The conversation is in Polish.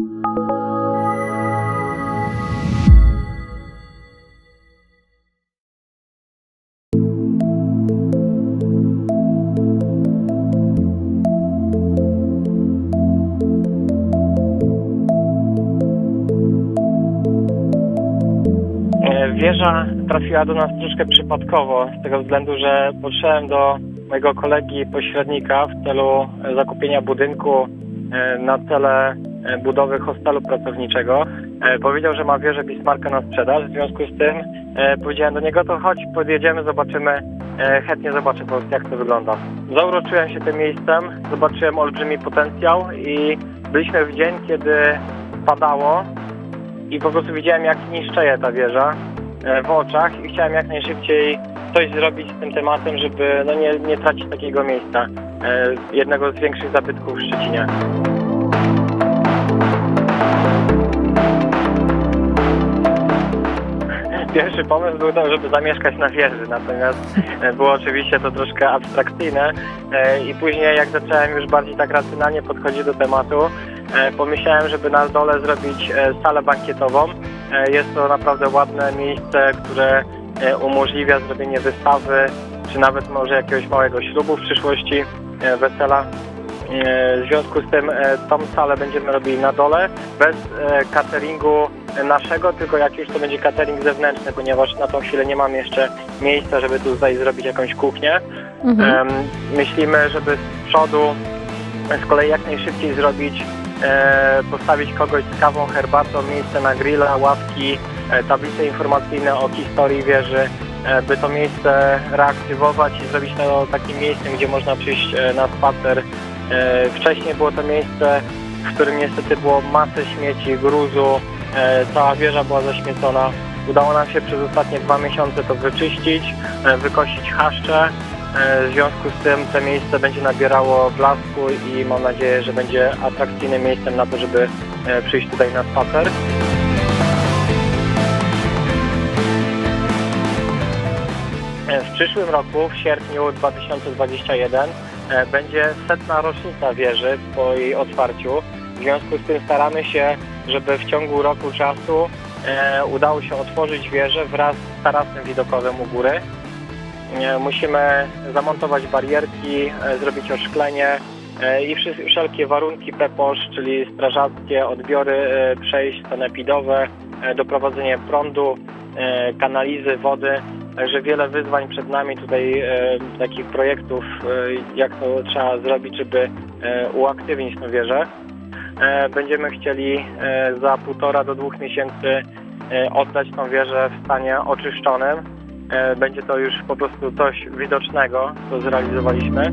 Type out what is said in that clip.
E, Wieża trafiła do nas troszkę przypadkowo, z tego względu, że podszedłem do mojego kolegi pośrednika w celu zakupienia budynku e, na cele budowy hostelu pracowniczego. E, Powiedział, że ma wieżę Bismarcka na sprzedaż, w związku z tym e, powiedziałem do niego, to chodź, podjedziemy, zobaczymy, e, chętnie zobaczę po prostu jak to wygląda. Zauroczyłem się tym miejscem, zobaczyłem olbrzymi potencjał i byliśmy w dzień, kiedy padało, i po prostu widziałem jak niszczeje ta wieża e, w oczach i chciałem jak najszybciej coś zrobić z tym tematem, żeby no nie, nie tracić takiego miejsca, e, jednego z większych zabytków w Szczecinie. Pierwszy pomysł był to, żeby zamieszkać na wieży, natomiast e, było oczywiście to troszkę abstrakcyjne e, i później jak zacząłem już bardziej tak racjonalnie podchodzić do tematu, e, pomyślałem, żeby na dole zrobić salę bankietową. Jest to naprawdę ładne miejsce, które umożliwia zrobienie wystawy, czy nawet może jakiegoś małego ślubu w przyszłości, wesela. W związku z tym tą salę będziemy robili na dole, bez cateringu naszego, tylko jak już to będzie catering zewnętrzny, ponieważ na tą chwilę nie mam jeszcze miejsca, żeby tu tutaj zrobić jakąś kuchnię. Mhm. Myślimy, żeby z przodu z kolei jak najszybciej zrobić, e, postawić kogoś z kawą, herbatą, miejsce na grilla, ławki, e, tablice informacyjne o historii wieży, e, by to miejsce reaktywować i zrobić to takim miejscem, gdzie można przyjść e, na spacer. E, Wcześniej było to miejsce, w którym niestety było masę śmieci, gruzu, e, cała wieża była zaśmiecona. Udało nam się przez ostatnie dwa miesiące to wyczyścić, e, wykosić chaszcze. E, W związku z tym to miejsce będzie nabierało blasku i mam nadzieję, że będzie atrakcyjnym miejscem na to, żeby e, przyjść tutaj na spacer. E, W przyszłym roku, w sierpniu 2021, e, będzie setna rocznica wieży po jej otwarciu. W związku z tym staramy się, żeby w ciągu roku czasu e, udało się otworzyć wieżę wraz z tarasem widokowym u góry. E, Musimy zamontować barierki, e, zrobić oszklenie e, i wszy- wszelkie warunki PEPOSZ, czyli strażackie, odbiory e, przejść sanepidowe, e, doprowadzenie prądu, e, kanalizy, wody. Także wiele wyzwań przed nami tutaj, e, takich projektów, e, jak to trzeba zrobić, żeby e, uaktywnić tę wieżę. E, Będziemy chcieli e, za półtora do dwóch miesięcy e, oddać tą wieżę w stanie oczyszczonym. Będzie to już po prostu coś widocznego, co zrealizowaliśmy.